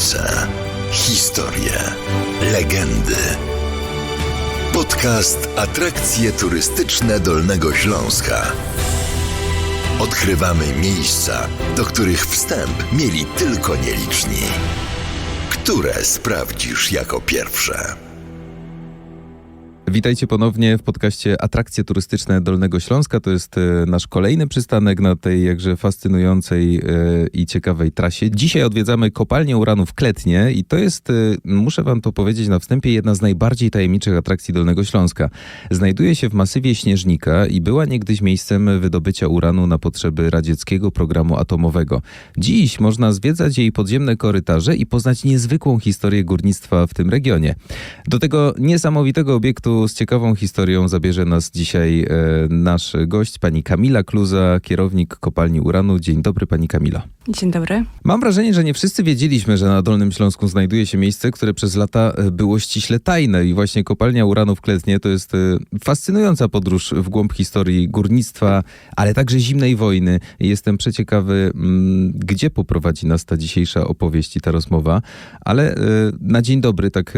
tajemnice, historie, legendy. Podcast Atrakcje Turystyczne Dolnego Śląska. Odkrywamy miejsca, do których wstęp mieli tylko nieliczni. Które sprawdzisz jako pierwsze? Witajcie ponownie w podcaście Atrakcje Turystyczne Dolnego Śląska. To jest e, nasz kolejny przystanek na tej jakże fascynującej e, i ciekawej trasie. Dzisiaj odwiedzamy kopalnię uranu w Kletnie i to jest, e, muszę wam to powiedzieć na wstępie, jedna z najbardziej tajemniczych atrakcji Dolnego Śląska. Znajduje się w masywie Śnieżnika i była niegdyś miejscem wydobycia uranu na potrzeby radzieckiego programu atomowego. Dziś można zwiedzać jej podziemne korytarze i poznać niezwykłą historię górnictwa w tym regionie. Do tego niesamowitego obiektu z ciekawą historią zabierze nas dzisiaj e, nasz gość, pani Kamila Kluza, kierownik kopalni uranu. Dzień dobry, pani Kamilo. Dzień dobry. Mam wrażenie, że nie wszyscy wiedzieliśmy, że na Dolnym Śląsku znajduje się miejsce, które przez lata e, było ściśle tajne i właśnie kopalnia uranu w Kletnie to jest e, fascynująca podróż w głąb historii górnictwa, ale także zimnej wojny. Jestem przeciekawy, mm, gdzie poprowadzi nas ta dzisiejsza opowieść i ta rozmowa, ale na dzień dobry, tak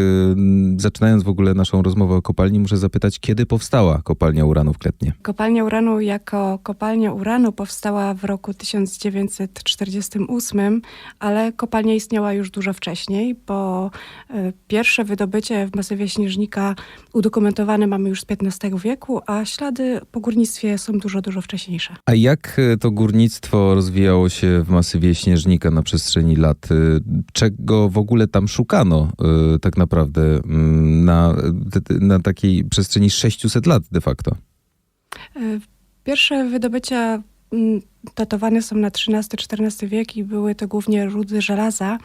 zaczynając w ogóle naszą rozmowę o kopalni, muszę zapytać, kiedy powstała kopalnia uranu w Kletnie? Kopalnia uranu jako kopalnia uranu powstała w roku 1948, ale kopalnia istniała już dużo wcześniej, bo e, pierwsze wydobycie w masywie Śnieżnika udokumentowane mamy już z XV wieku, a ślady po górnictwie są dużo, dużo wcześniejsze. A jak e, to górnictwo rozwijało się w masywie Śnieżnika na przestrzeni lat? E, Czego w ogóle tam szukano tak naprawdę mm, na, na takiej przestrzeni 600 lat de facto? E, Pierwsze wydobycia mm, datowane są na XIII-XIV wiek i były to głównie rudy żelaza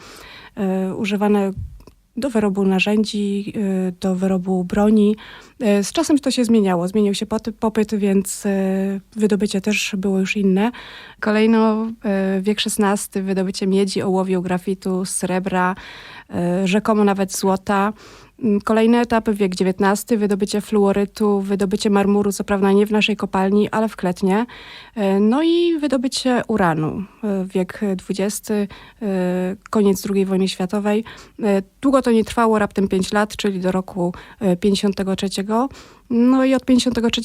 e, używane do wyrobu narzędzi, e, do wyrobu broni. Z czasem to się zmieniało. Zmienił się popyt, więc wydobycie też było już inne. Kolejno wiek XVI, wydobycie miedzi, ołowiu, grafitu, srebra, rzekomo nawet złota. Mm, Kolejny etap, wiek XIX, wydobycie fluorytu, wydobycie marmuru, co prawda nie w naszej kopalni, ale w Kletnie. E, No i wydobycie uranu, e, wiek XX, e, koniec II wojny światowej. E, Długo to nie trwało, raptem 5 lat, czyli do roku e, 53. No i od 53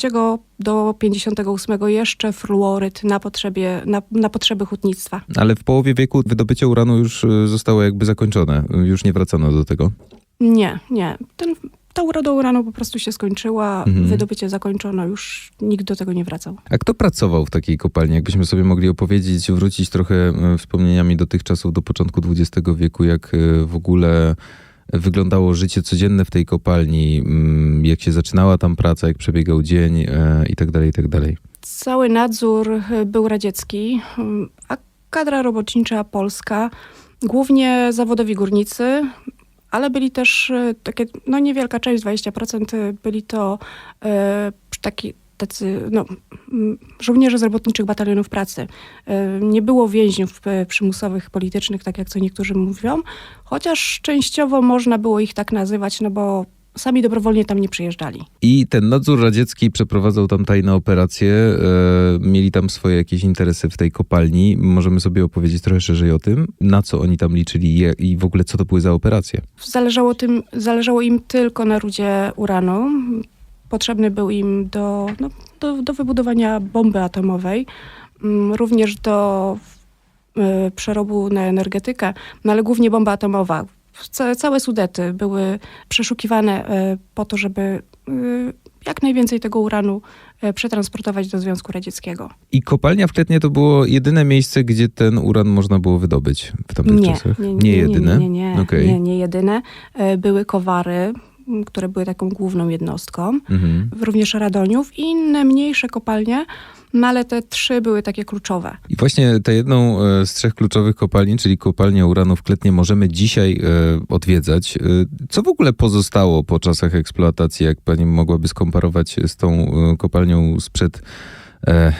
do 58 jeszcze fluoryt na, potrzebie, na, na potrzeby hutnictwa. Ale w połowie wieku wydobycie uranu już e, zostało jakby zakończone. Już nie wracano do tego. Nie, nie. Ten, ta uroda uranu po prostu się skończyła, Mhm. wydobycie zakończono, już nikt do tego nie wracał. A kto pracował w takiej kopalni? Jakbyśmy sobie mogli opowiedzieć, wrócić trochę e, wspomnieniami do tych czasów, do początku XX wieku, jak e, w ogóle wyglądało życie codzienne w tej kopalni, mm, jak się zaczynała tam praca, jak przebiegał dzień e, i tak tak. Cały nadzór y, był radziecki, ym, a kadra robotnicza polska, głównie zawodowi górnicy, ale byli też y, takie, no niewielka część, 20% byli to y, taki tacy, no, żołnierze z robotniczych batalionów pracy. Y, Nie było więźniów y, przymusowych, politycznych, tak jak co niektórzy mówią, chociaż częściowo można było ich tak nazywać, no bo sami dobrowolnie tam nie przyjeżdżali. I ten nadzór radziecki przeprowadzał tam tajne operacje, e, mieli tam swoje jakieś interesy w tej kopalni. Możemy sobie opowiedzieć trochę szerzej o tym, na co oni tam liczyli je- i w ogóle co to były za operacje. Zależało, tym, zależało im tylko na rudzie uranu. Potrzebny był im do, no, do, do wybudowania bomby atomowej, mm, również do y, przerobu na energetykę, no ale głównie bomba atomowa. Ca, całe Sudety były przeszukiwane y, po to, żeby y, jak najwięcej tego uranu przetransportować do Związku Radzieckiego. I kopalnia w Kletnie to było jedyne miejsce, gdzie ten uran można było wydobyć w tamtych Nie, czasach? nie, nie, nie, jedyne? Nie, nie, nie, Okej. nie, nie jedyne. E, Były kowary, które były taką główną jednostką, Mhm. również Radoniów i inne mniejsze kopalnie, no ale te trzy były takie kluczowe. I właśnie tę jedną e, z trzech kluczowych kopalni, czyli kopalnię uranu w Kletnie, możemy dzisiaj e, odwiedzać. E, Co w ogóle pozostało po czasach eksploatacji, jak pani mogłaby skomparować z tą kopalnią sprzed,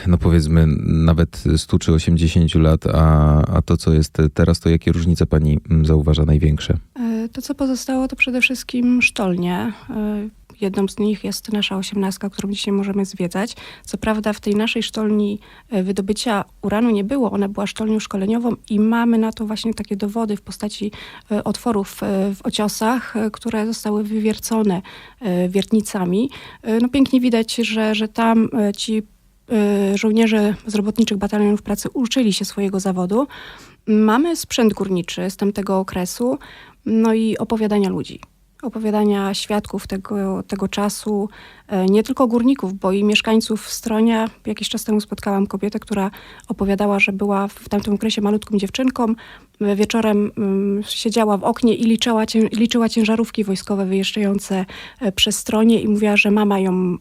no powiedzmy, nawet 100 czy 80 lat, a, a to, co jest teraz, to jakie różnice pani zauważa największe? To, co pozostało, to przede wszystkim sztolnie. E, Jedną z nich jest nasza osiemnastka, którą dzisiaj możemy zwiedzać. Co prawda w tej naszej sztolni e, wydobycia uranu nie było, ona była sztolnią szkoleniową i mamy na to właśnie takie dowody w postaci e, otworów w ociosach, które zostały wywiercone wiertnicami. No pięknie widać, że, że tam ci żołnierze z robotniczych batalionów pracy uczyli się swojego zawodu. Mamy sprzęt górniczy z tamtego okresu, no i opowiadania ludzi. Opowiadania świadków tego, tego czasu, e, nie tylko górników, bo i mieszkańców Stronia. Jakiś czas temu spotkałam kobietę, która opowiadała, że była w tamtym okresie malutką dziewczynką. E, Wieczorem mm, siedziała w oknie i liczyła, liczyła ciężarówki wojskowe wyjeżdżające e, przez Stronie i mówiła, że mama ją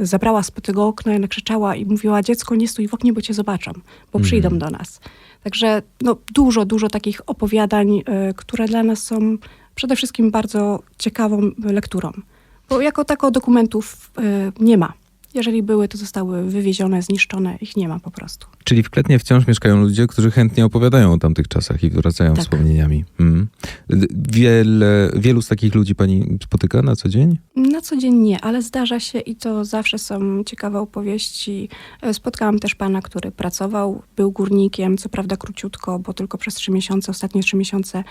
zabrała spod tego okna i nakrzyczała i mówiła, dziecko nie stój w oknie, bo cię zobaczą, bo przyjdą do nas. Także no, dużo, dużo takich opowiadań, y, które dla nas są przede wszystkim bardzo ciekawą lekturą. Bo jako tako dokumentów y, nie ma. Jeżeli były, to zostały wywiezione, zniszczone, ich nie ma po prostu. Czyli w Kletnie wciąż mieszkają ludzie, którzy chętnie opowiadają o tamtych czasach i wracają Tak. wspomnieniami. Mm. Wiele, wielu z takich ludzi pani spotyka na co dzień? Na co dzień nie, ale zdarza się i to zawsze są ciekawe opowieści. E, Spotkałam też pana, który pracował, był górnikiem, co prawda króciutko, bo tylko przez trzy miesiące, ostatnie trzy miesiące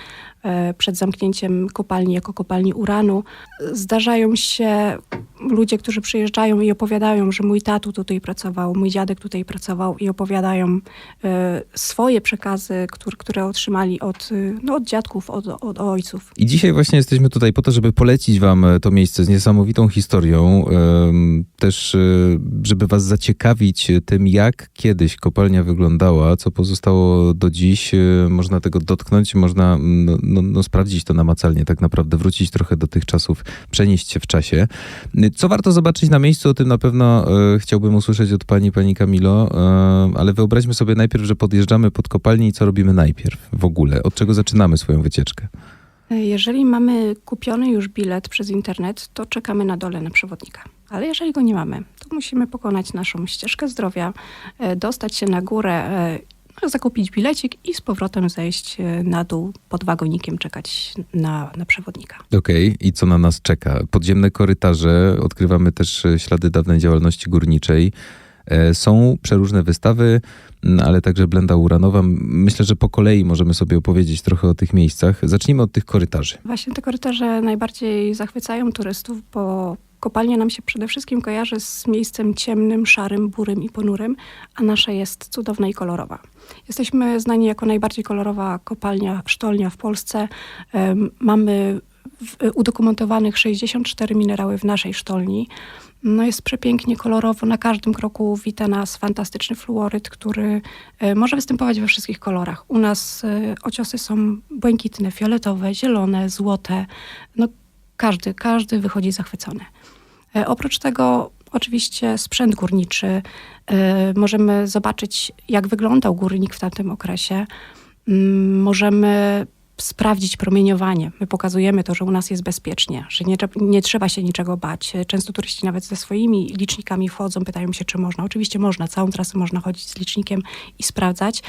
e, przed zamknięciem kopalni jako kopalni uranu. Zdarzają się ludzie, którzy przyjeżdżają i opowiadają, że mój tatu tutaj pracował, mój dziadek tutaj pracował i opowiadają e, swoje przekazy, które, które otrzymali od, y, no, od dziadków, od, od ojców. I dzisiaj właśnie jesteśmy tutaj po to, żeby polecić wam e, to miejsce z niesamowitą historią. Też, e, żeby was zaciekawić tym, jak kiedyś kopalnia wyglądała, co pozostało do dziś. E, Można tego dotknąć, można no, no, no, sprawdzić to namacalnie, tak naprawdę wrócić trochę do tych czasów, przenieść się w czasie. E, Co warto zobaczyć na miejscu, o tym na pewno e, chciałbym usłyszeć od pani, pani Kamilo, e, ale wyobraźmy sobie najpierw, że podjeżdżamy pod kopalnię i co robimy najpierw w ogóle? Od czego zaczynamy swoją wycieczkę? Jeżeli mamy kupiony już bilet przez internet, to czekamy na dole na przewodnika. Ale jeżeli go nie mamy, to musimy pokonać naszą ścieżkę zdrowia, e, dostać się na górę, zakupić bilecik i z powrotem zejść e, na dół pod wagonikiem, czekać na, na przewodnika. Okej, i co na nas czeka? Podziemne korytarze, odkrywamy też e, ślady dawnej działalności górniczej. E, Są przeróżne wystawy, m, ale także blenda uranowa. Myślę, że po kolei możemy sobie opowiedzieć trochę o tych miejscach. Zacznijmy od tych korytarzy. Właśnie te korytarze najbardziej zachwycają turystów, bo kopalnia nam się przede wszystkim kojarzy z miejscem ciemnym, szarym, burym i ponurym, a nasza jest cudowna i kolorowa. Jesteśmy znani jako najbardziej kolorowa kopalnia, sztolnia w Polsce. Mamy udokumentowanych 64 minerały w naszej sztolni. No jest przepięknie, kolorowo. Na każdym kroku wita nas fantastyczny fluoryt, który e, może występować we wszystkich kolorach. U nas e, ociosy są błękitne, fioletowe, zielone, złote. No każdy, każdy wychodzi zachwycony. E, Oprócz tego oczywiście sprzęt górniczy. E, Możemy zobaczyć, jak wyglądał górnik w tamtym okresie. Mm, Możemy sprawdzić promieniowanie. My pokazujemy to, że u nas jest bezpiecznie, że nie, nie trzeba się niczego bać. E, Często turyści nawet ze swoimi licznikami wchodzą, pytają się, czy można. Oczywiście można, całą trasę można chodzić z licznikiem i sprawdzać.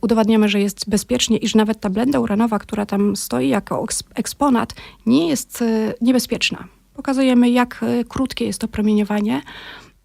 Udowadniamy, że jest bezpiecznie i że nawet ta blenda uranowa, która tam stoi jako eks- eksponat, nie jest niebezpieczna. Pokazujemy, jak e, krótkie jest to promieniowanie,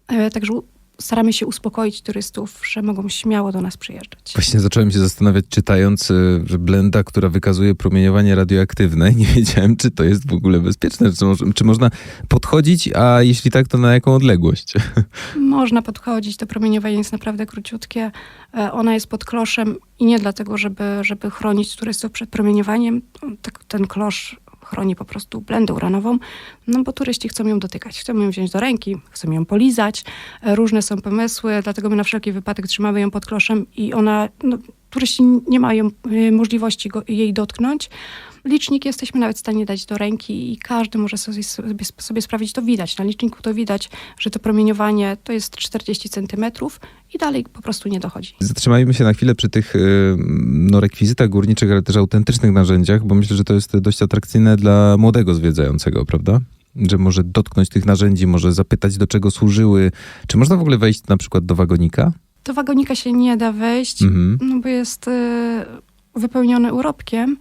e, także staramy się uspokoić turystów, że mogą śmiało do nas przyjeżdżać. Właśnie zacząłem się zastanawiać, czytając, y, że blenda, która wykazuje promieniowanie radioaktywne, nie wiedziałem, czy to jest w ogóle bezpieczne, czy, czy można podchodzić, a jeśli tak, to na jaką odległość? Można podchodzić, to promieniowanie jest naprawdę króciutkie. E, Ona jest pod kloszem i nie dlatego, żeby, żeby chronić turystów przed promieniowaniem. Tak, ten klosz chroni po prostu blendę uranową, no bo turyści chcą ją dotykać, chcą ją wziąć do ręki, chcą ją polizać. E, Różne są pomysły, dlatego my na wszelki wypadek trzymamy ją pod kloszem i ona, no, turyści nie mają e, możliwości go, jej dotknąć. Licznik jesteśmy nawet w stanie dać do ręki i każdy może sobie, sobie, sobie sprawdzić, to widać. Na liczniku to widać, że to promieniowanie to jest 40 centymetrów i dalej po prostu nie dochodzi. Zatrzymajmy się na chwilę przy tych y, no, rekwizytach górniczych, ale też autentycznych narzędziach, bo myślę, że to jest dość atrakcyjne dla młodego zwiedzającego, prawda? Że może dotknąć tych narzędzi, może zapytać, do czego służyły. Czy można w ogóle wejść na przykład do wagonika? Do wagonika się nie da wejść, Mhm. no bo jest y, wypełniony urobkiem,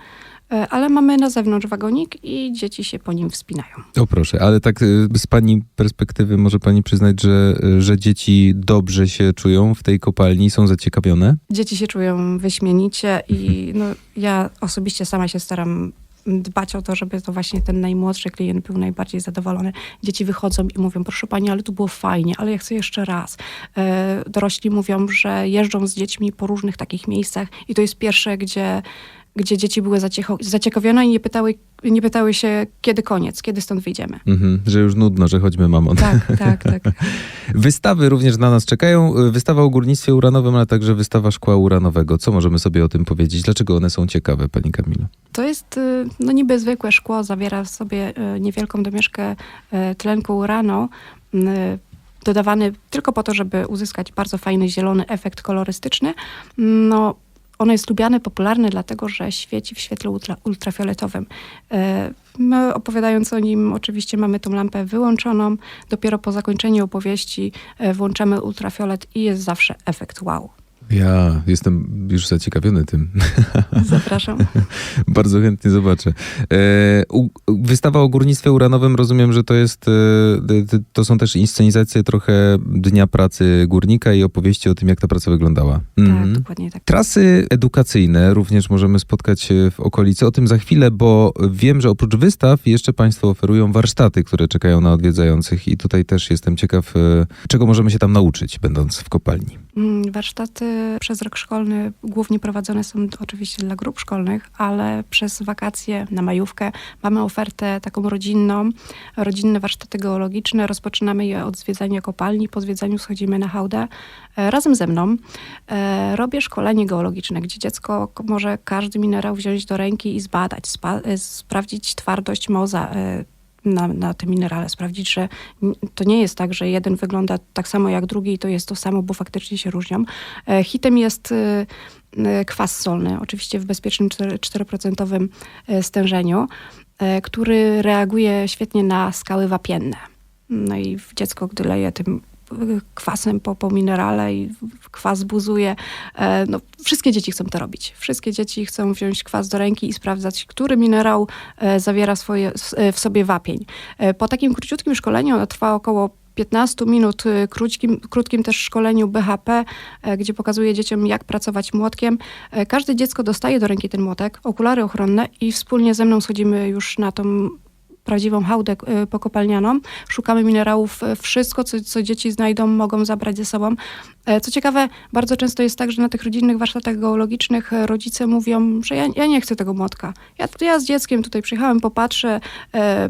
e, ale mamy na zewnątrz wagonik i dzieci się po nim wspinają. O proszę, ale tak y, z pani perspektywy może pani przyznać, że, y, że dzieci dobrze się czują w tej kopalni, są zaciekawione? Dzieci się czują wyśmienicie i no, ja osobiście sama się staram dbać o to, żeby to właśnie ten najmłodszy klient był najbardziej zadowolony. Dzieci wychodzą i mówią, proszę pani, ale tu było fajnie, ale ja chcę jeszcze raz. E, dorośli mówią, że jeżdżą z dziećmi po różnych takich miejscach i to jest pierwsze, gdzie, gdzie dzieci były zaciekawione i nie pytały, nie pytały się, kiedy koniec, kiedy stąd wyjdziemy. Mhm, że już nudno, że chodźmy mamon. Tak, tak, tak. Wystawy również na nas czekają. Wystawa o górnictwie uranowym, ale także wystawa szkła uranowego. Co możemy sobie o tym powiedzieć? Dlaczego one są ciekawe, pani Kamilo? To jest y, no niby zwykłe szkło, zawiera w sobie y, niewielką domieszkę y, tlenku uranu, dodawany tylko po to, żeby uzyskać bardzo fajny zielony efekt kolorystyczny. No, ono jest lubiane, popularne, dlatego że świeci w świetle ultra, ultrafioletowym. E, My opowiadając o nim, oczywiście mamy tą lampę wyłączoną. Dopiero po zakończeniu opowieści e, włączamy ultrafiolet i jest zawsze efekt wow. Ja jestem już zaciekawiony tym. Zapraszam. Bardzo chętnie zobaczę. E, wystawa o górnictwie uranowym, rozumiem, że to jest, e, to są też inscenizacje trochę dnia pracy górnika i opowieści o tym, jak ta praca wyglądała. Tak, Mhm. dokładnie tak. Trasy edukacyjne również możemy spotkać się w okolicy. O tym za chwilę, bo wiem, że oprócz wystaw jeszcze Państwo oferują warsztaty, które czekają na odwiedzających i tutaj też jestem ciekaw, e, czego możemy się tam nauczyć, będąc w kopalni. Mm, Warsztaty przez rok szkolny głównie prowadzone są oczywiście dla grup szkolnych, ale przez wakacje na majówkę mamy ofertę taką rodzinną, rodzinne warsztaty geologiczne. Rozpoczynamy je od zwiedzania kopalni. Po zwiedzaniu schodzimy na hałdę e, razem ze mną. E, Robię szkolenie geologiczne, gdzie dziecko może każdy minerał wziąć do ręki i zbadać, e, sprawdzić twardość moza, na, na tym minerale, sprawdzić, że to nie jest tak, że jeden wygląda tak samo jak drugi i to jest to samo, bo faktycznie się różnią. E, Hitem jest e, e, kwas solny, oczywiście w bezpiecznym 4%, 4% e, stężeniu, e, który reaguje świetnie na skały wapienne. No i dziecko, gdy leje tym kwasem po, po minerale i kwas buzuje. E, No, wszystkie dzieci chcą to robić. Wszystkie dzieci chcą wziąć kwas do ręki i sprawdzać, który minerał e, zawiera swoje, e, w sobie wapień. Po takim króciutkim szkoleniu, ono trwa około 15 minut, krótkim, krótkim też szkoleniu BHP, gdzie pokazuje dzieciom, jak pracować młotkiem. Każde dziecko dostaje do ręki ten młotek, okulary ochronne i wspólnie ze mną schodzimy już na tą prawdziwą hałdę e, pokopalnianą. Szukamy minerałów. e, Wszystko, co, co dzieci znajdą, mogą zabrać ze sobą. E, Co ciekawe, bardzo często jest tak, że na tych rodzinnych warsztatach geologicznych e, rodzice mówią, że ja, ja nie chcę tego młotka. Ja, ja z dzieckiem tutaj przyjechałem, popatrzę, e,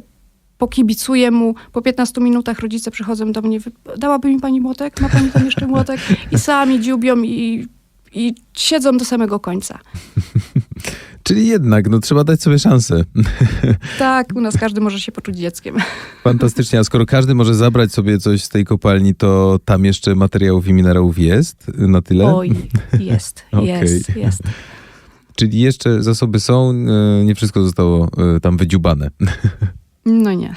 pokibicuję mu. Po 15 minutach rodzice przychodzą do mnie, "Wy- dałaby mi pani młotek? Ma pani tam jeszcze młotek? I sami dziubią i, i siedzą do samego końca. Czyli jednak, no trzeba dać sobie szansę. Tak, u nas każdy może się poczuć dzieckiem. Fantastycznie, a skoro każdy może zabrać sobie coś z tej kopalni, to tam jeszcze materiałów i minerałów jest na tyle? Oj, jest, Okej. jest, jest. Czyli jeszcze zasoby są, e, nie wszystko zostało e, tam wydziubane. No nie.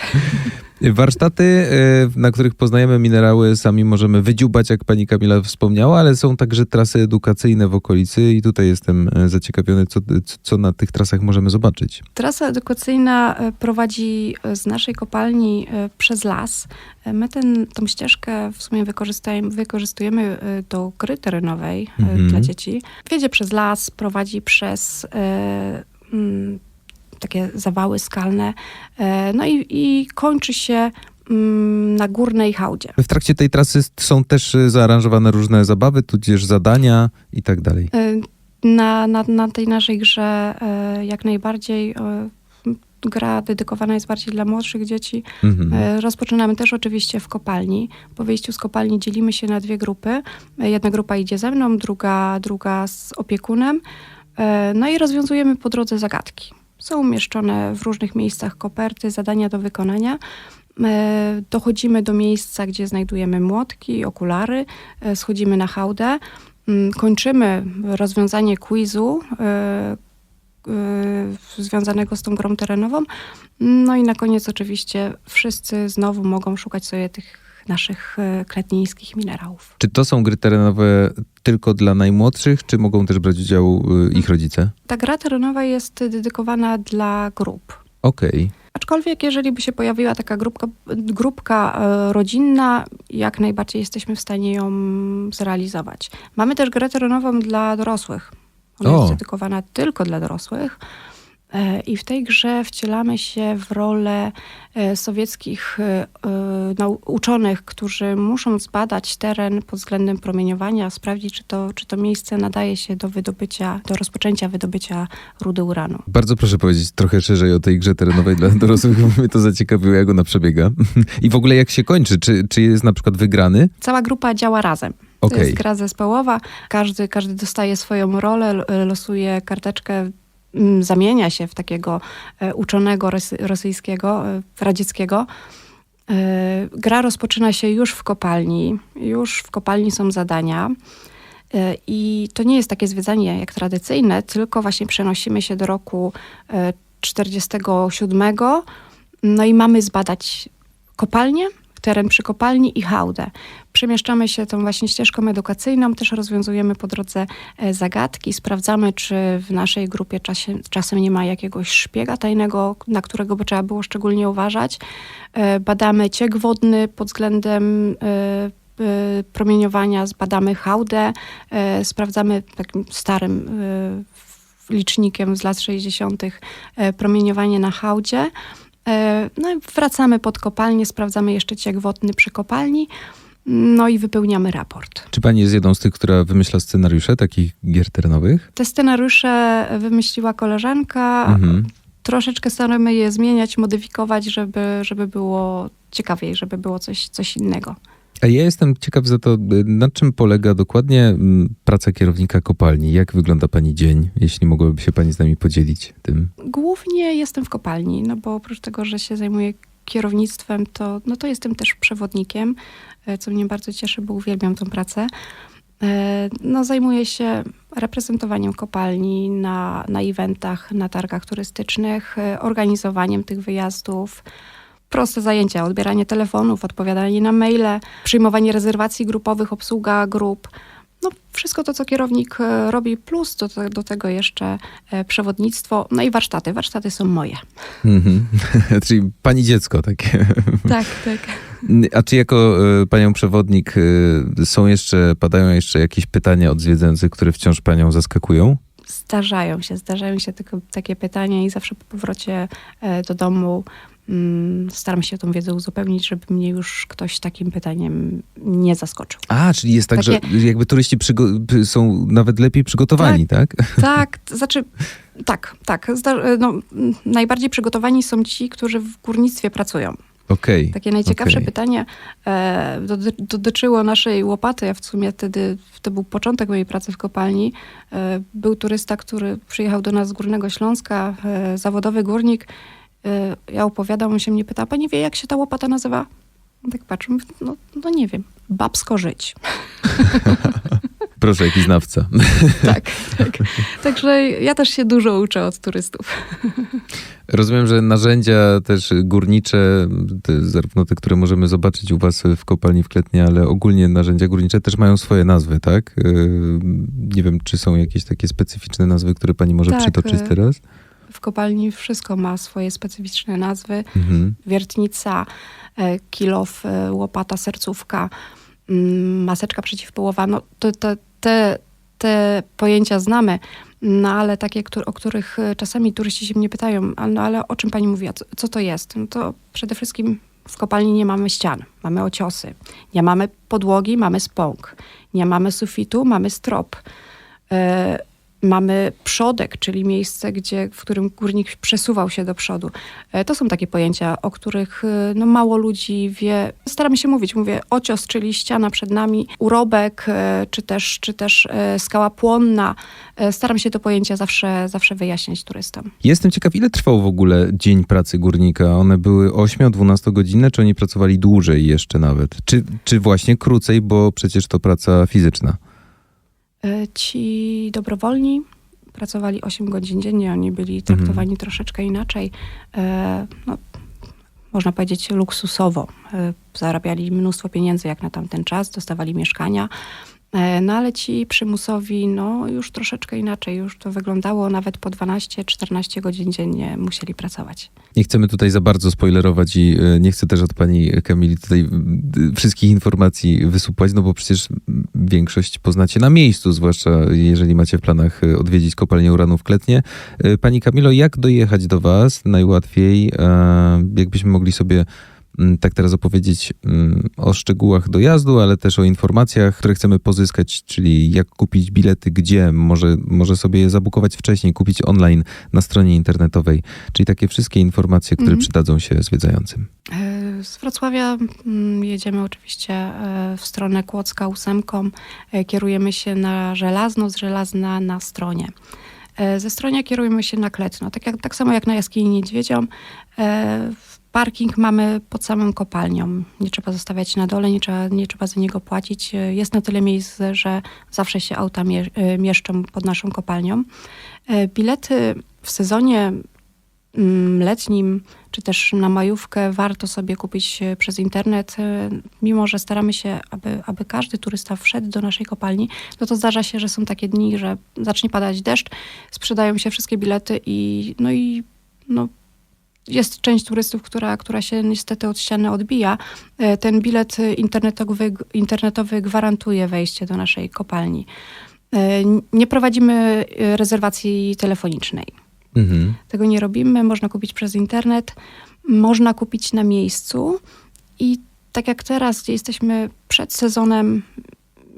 Warsztaty, e, na których poznajemy minerały, sami możemy wydziubać, jak pani Kamila wspomniała, ale są także trasy edukacyjne w okolicy i tutaj jestem e, zaciekawiony, co, co na tych trasach możemy zobaczyć. Trasa edukacyjna e, prowadzi z naszej kopalni przez las. My ten, tą ścieżkę w sumie wykorzystujemy do gry terenowej Mhm. dla dzieci. Wiedzie przez las, prowadzi przez mm, takie zawały skalne. E, no i, i kończy się mm, na górnej hałdzie. W trakcie tej trasy są też e, zaaranżowane różne zabawy, tudzież zadania i tak dalej. E, Na, na, na tej naszej grze jak najbardziej gra dedykowana jest bardziej dla młodszych dzieci. Mhm. Rozpoczynamy też oczywiście w kopalni. Po wyjściu z kopalni dzielimy się na dwie grupy. Jedna grupa idzie ze mną, druga, druga z opiekunem. No i rozwiązujemy po drodze zagadki. Są umieszczone w różnych miejscach koperty, zadania do wykonania. E, Dochodzimy do miejsca, gdzie znajdujemy młotki, okulary, e, schodzimy na hałdę, Mm, kończymy rozwiązanie quizu e, związanego z tą grą terenową. No i na koniec oczywiście wszyscy znowu mogą szukać sobie tych naszych e, kletnińskich minerałów. Czy to są gry terenowe tylko dla najmłodszych, czy mogą też brać udział y, ich rodzice? Ta gra terenowa jest dedykowana dla grup. Okej. Aczkolwiek, jeżeli by się pojawiła taka grupka, grupka e, rodzinna, jak najbardziej jesteśmy w stanie ją zrealizować. Mamy też grę terenową dla dorosłych. Ona O. jest dedykowana tylko dla dorosłych. E, I w tej grze wcielamy się w rolę e, sowieckich e, uczonych, którzy muszą zbadać teren pod względem promieniowania, sprawdzić, czy to, czy to miejsce nadaje się do wydobycia, do rozpoczęcia wydobycia rudy uranu. Bardzo proszę powiedzieć trochę szerzej o tej grze terenowej dla dorosłych, bo mnie to zaciekawiło, jak ona przebiega. I w ogóle jak się kończy? Czy, czy jest na przykład wygrany? Cała grupa działa razem. To Okej. jest gra zespołowa. Każdy, każdy dostaje swoją rolę, losuje karteczkę, zamienia się w takiego e, uczonego rosy, rosyjskiego, e, radzieckiego. E, Gra rozpoczyna się już w kopalni. Już w kopalni są zadania. I to nie jest takie zwiedzanie jak tradycyjne, tylko właśnie przenosimy się do roku e, 47. No i mamy zbadać kopalnię, teren przy kopalni i hałdę. Przemieszczamy się tą właśnie ścieżką edukacyjną, też rozwiązujemy po drodze e, zagadki, sprawdzamy, czy w naszej grupie czasie, czasem nie ma jakiegoś szpiega tajnego, na którego by trzeba było szczególnie uważać. E, Badamy ciek wodny pod względem e, promieniowania, zbadamy hałdę, sprawdzamy takim starym licznikiem z lat 60. e, promieniowanie na hałdzie. E, No i wracamy pod kopalnię, sprawdzamy jeszcze ciek wodny przy kopalni, no i wypełniamy raport. Czy pani jest jedną z tych, która wymyśla scenariusze takich gier terenowych? Te scenariusze wymyśliła koleżanka. Mhm. Troszeczkę staramy je zmieniać, modyfikować, żeby, żeby było ciekawiej, żeby było coś, coś innego. A ja jestem ciekaw za to, na czym polega dokładnie praca kierownika kopalni. Jak wygląda pani dzień, jeśli mogłaby się pani z nami podzielić tym? Głównie jestem w kopalni, no bo oprócz tego, że się zajmuję kierownictwem, to, no to jestem też przewodnikiem, e, co mnie bardzo cieszy, bo uwielbiam tą pracę. E, No, zajmuję się reprezentowaniem kopalni na, na eventach, na targach turystycznych, e, organizowaniem tych wyjazdów. Proste zajęcia, odbieranie telefonów, odpowiadanie na maile, przyjmowanie rezerwacji grupowych, obsługa grup. No, wszystko to, co kierownik e, robi, plus do, te- do tego jeszcze e, przewodnictwo, no i warsztaty. Warsztaty są moje. Mhm. Czyli pani dziecko takie. Tak, tak. A czy jako y, panią przewodnik są jeszcze, padają jeszcze jakieś pytania od zwiedzających, które wciąż panią zaskakują? Zdarzają się, zdarzają się tylko takie pytania i zawsze po powrocie e, do domu staram się tą wiedzę uzupełnić, żeby mnie już ktoś takim pytaniem nie zaskoczył. A, czyli jest tak, że jakby turyści są nawet lepiej przygotowani, tak? Tak, to znaczy, tak, tak. Zda- no, mm, najbardziej przygotowani są ci, którzy w górnictwie pracują. Okej. Takie najciekawsze okej. pytanie e, doty- dotyczyło naszej łopaty. Ja w sumie wtedy, to był początek mojej pracy w kopalni. E, był turysta, który przyjechał do nas z Górnego Śląska, e, zawodowy górnik. E, ja opowiadam, on się mnie pyta, pani wie, jak się ta łopata nazywa? Tak patrzę, no, no nie wiem, babsko żyć. Proszę, jakiś znawca. tak, tak. Także ja też się dużo uczę od turystów. Rozumiem, że narzędzia też górnicze, te, zarówno te, które możemy zobaczyć u was w kopalni w Kletnie, ale ogólnie narzędzia górnicze też mają swoje nazwy, tak? Yy, Nie wiem, czy są jakieś takie specyficzne nazwy, które pani może Tak, przytoczyć y- teraz? W kopalni wszystko ma swoje specyficzne nazwy. Mhm. wiertnica, e, kilof, e, łopata, sercówka, mm, maseczka przeciwpyłowa. No, to, to, te, te pojęcia znamy, no ale takie, o których e, czasami turyści się mnie pytają, no, ale o czym pani mówiła, co, co to jest? No to przede wszystkim w kopalni nie mamy ścian, mamy ociosy, nie mamy podłogi, mamy spąk, nie mamy sufitu, mamy strop. Mamy przodek, czyli miejsce, gdzie, w którym górnik przesuwał się do przodu. E, To są takie pojęcia, o których e, no, mało ludzi wie. Staramy się mówić. Mówię ocios, czyli ściana przed nami, urobek, e, czy też, czy też skała płonna. Staram się to pojęcia zawsze, zawsze wyjaśniać turystom. Jestem ciekaw, ile trwał w ogóle dzień pracy górnika? One były 8-12 godzinne, czy oni pracowali dłużej jeszcze nawet? Czy, czy właśnie krócej, bo przecież to praca fizyczna? E, Ci dobrowolni pracowali 8 godzin dziennie, oni byli traktowani troszeczkę inaczej. E, No, można powiedzieć, luksusowo. E, Zarabiali mnóstwo pieniędzy jak na tamten czas, dostawali mieszkania. E, No ale ci przymusowi, no już troszeczkę inaczej, już to wyglądało, nawet po 12-14 godzin dziennie musieli pracować. Nie chcemy tutaj za bardzo spoilerować i e, nie chcę też od pani Kamili tutaj wszystkich informacji wysupłać, no bo przecież większość poznacie na miejscu, zwłaszcza jeżeli macie w planach e, odwiedzić kopalnię uranu w Kletnie. Pani Kamilo, jak dojechać do was najłatwiej? Jakbyśmy mogli sobie tak teraz opowiedzieć m, o szczegółach dojazdu, ale też o informacjach, które chcemy pozyskać, czyli jak kupić bilety, gdzie, może, może sobie je zabukować wcześniej, kupić online na stronie internetowej, czyli takie wszystkie informacje, które Mhm. przydadzą się zwiedzającym. E, Z Wrocławia mm, jedziemy oczywiście e, w stronę Kłodzka ósemką. E, Kierujemy się na Żelazno, z Żelazna na Stronie. Ze Stronia kierujemy się na Kletno. Tak, jak, tak samo jak na Jaskini Niedźwiedzią. Parking mamy pod samą kopalnią. Nie trzeba zostawiać na dole, nie trzeba, nie trzeba za niego płacić. Jest na tyle miejsc, że zawsze się auta mie- e, mieszczą pod naszą kopalnią. E, Bilety w sezonie mm, letnim, czy też na majówkę warto sobie kupić e, przez internet. Mimo, że staramy się, aby, aby każdy turysta wszedł do naszej kopalni, no to zdarza się, że są takie dni, że zacznie padać deszcz, sprzedają się wszystkie bilety i no i no, jest część turystów, która, która się niestety od ściany odbija. E, Ten bilet internetowy, internetowy gwarantuje wejście do naszej kopalni. E, Nie prowadzimy e, rezerwacji telefonicznej. Mhm. Tego nie robimy, można kupić przez internet, można kupić na miejscu i tak jak teraz, gdzie jesteśmy przed sezonem,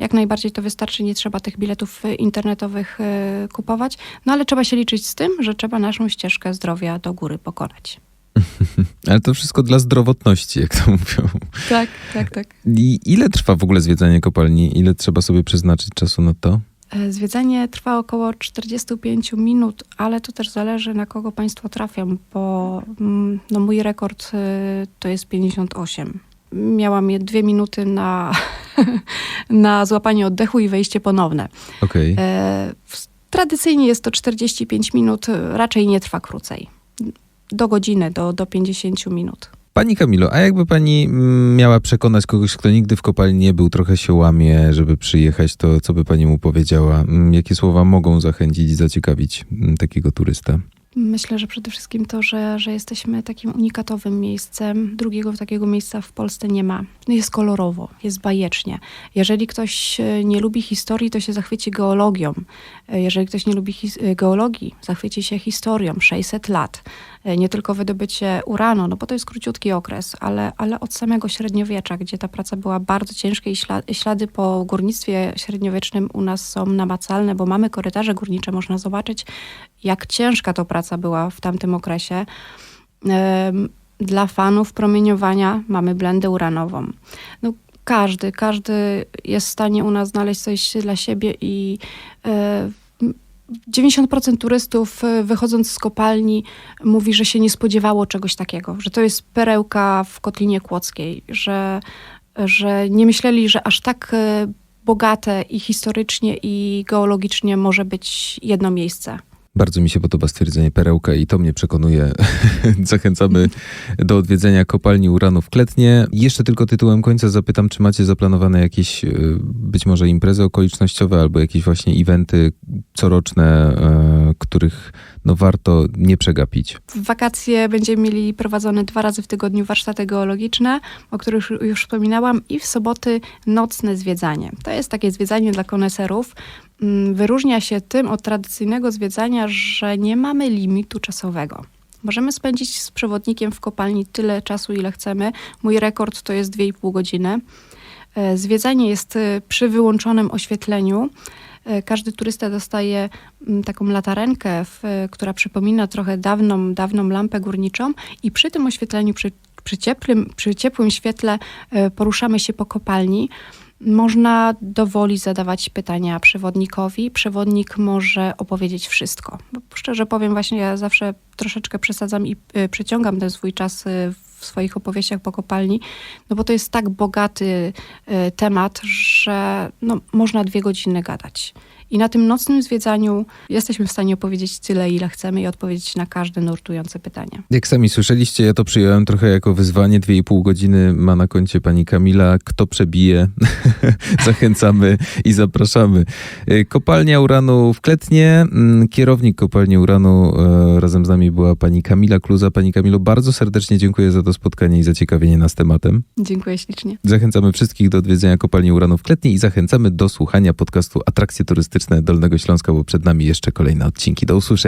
jak najbardziej to wystarczy, nie trzeba tych biletów e, internetowych e, kupować, no ale trzeba się liczyć z tym, że trzeba naszą ścieżkę zdrowia do góry pokonać. Ale to wszystko dla zdrowotności, jak to mówią. Tak, tak, tak. I ile trwa w ogóle zwiedzanie kopalni? Ile trzeba sobie przeznaczyć czasu na to? E, Zwiedzanie trwa około 45 minut, ale to też zależy na kogo Państwo trafią, bo mm, no, mój rekord to jest 58. Miałam je dwie minuty na, na złapanie oddechu i wejście ponowne. Okej. E, Tradycyjnie jest to 45 minut, y, raczej nie trwa krócej. Do godziny, do, do 50 minut. Pani Kamilo, a jakby pani mm, miała przekonać kogoś, kto nigdy w kopalni nie był, trochę się łamie, żeby przyjechać, to co by pani mu powiedziała? Mm, Jakie słowa mogą zachęcić i zaciekawić mm, takiego turysta? Myślę, że przede wszystkim to, że, że jesteśmy takim unikatowym miejscem. Drugiego takiego miejsca w Polsce nie ma. Jest kolorowo, jest bajecznie. Jeżeli ktoś e, nie lubi historii, to się zachwyci geologią. E, Jeżeli ktoś nie lubi e, geologii, zachwyci się historią. 600 lat. E, Nie tylko wydobycie uranu, no bo to jest króciutki okres, ale, ale od samego średniowiecza, gdzie ta praca była bardzo ciężka i śla- ślady po górnictwie średniowiecznym u nas są namacalne, bo mamy korytarze górnicze, można zobaczyć, jak ciężka to praca była w tamtym okresie. Dla fanów promieniowania mamy blendę uranową. No, każdy, każdy jest w stanie u nas znaleźć coś dla siebie i e, 90% turystów e, wychodząc z kopalni mówi, że się nie spodziewało czegoś takiego, że to jest perełka w Kotlinie Kłodzkiej, że, że nie myśleli, że aż tak e, bogate i historycznie i geologicznie może być jedno miejsce. Bardzo mi się podoba stwierdzenie perełka i to mnie przekonuje. Zachęcamy do odwiedzenia kopalni uranu w Kletnie. Jeszcze tylko tytułem końca zapytam, czy macie zaplanowane jakieś y, być może imprezy okolicznościowe albo jakieś właśnie eventy coroczne, y, których no warto nie przegapić. W wakacje będziemy mieli prowadzone dwa razy w tygodniu warsztaty geologiczne, o których już wspominałam, i w soboty nocne zwiedzanie. To jest takie zwiedzanie dla koneserów. Mm, Wyróżnia się tym od tradycyjnego zwiedzania, że nie mamy limitu czasowego. Możemy spędzić z przewodnikiem w kopalni tyle czasu, ile chcemy. Mój rekord to jest 2,5 godziny. E, Zwiedzanie jest e, przy wyłączonym oświetleniu. E, Każdy turysta dostaje mm, taką latarenkę, która przypomina trochę dawną, dawną lampę górniczą i przy tym oświetleniu, przy, przy, cieplym, przy ciepłym świetle poruszamy się po kopalni. Można dowoli zadawać pytania przewodnikowi. Przewodnik może opowiedzieć wszystko. Szczerze powiem, właśnie ja zawsze troszeczkę przesadzam i y, przeciągam ten swój czas y, w swoich opowieściach po kopalni, no bo to jest tak bogaty y, temat, że no, można dwie godziny gadać. I na tym nocnym zwiedzaniu jesteśmy w stanie opowiedzieć tyle, ile chcemy i odpowiedzieć na każde nurtujące pytanie. Jak sami słyszeliście, ja to przyjąłem trochę jako wyzwanie. Dwie i pół godziny ma na koncie pani Kamila. Kto przebije? Zachęcamy i zapraszamy. Y, Kopalnia uranu w Kletnie. Mm, Kierownik kopalni uranu e, razem z nami była pani Kamila Kluza. Pani Kamilo, bardzo serdecznie dziękuję za to spotkanie i zaciekawienie nas tematem. Dziękuję ślicznie. Zachęcamy wszystkich do odwiedzenia kopalni uranu w Kletnie i zachęcamy do słuchania podcastu Atrakcje Turystyczne Dolnego Śląska, bo przed nami jeszcze kolejne odcinki. Do usłyszenia.